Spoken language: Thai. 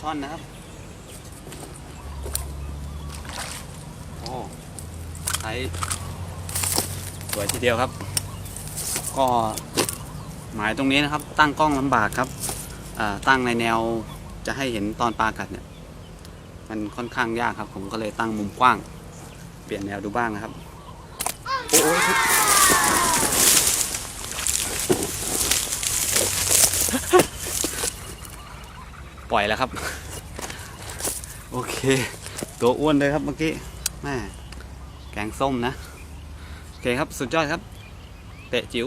ช่อนนะครับ โอ้ใช้สวยทีเดียวครับ ก็หมายตรงนี้นะครับ ตั้งกล้องลำบากครับตั้งในแนวจะให้เห็นตอนปลากัดเนี่ย มันค่อนข้างยากครับ ผมก็เลยตั้งมุมกว้าง เปลี่ยนแนวดูบ้างนะครับ โอ้ย ปล่อยแล้วครับ โอเค ตัวอ้วนเลยครับเมื่อกี้แม่แกงส้มนะ โอเคครับ สุดยอดครับ เตะจิ๋ว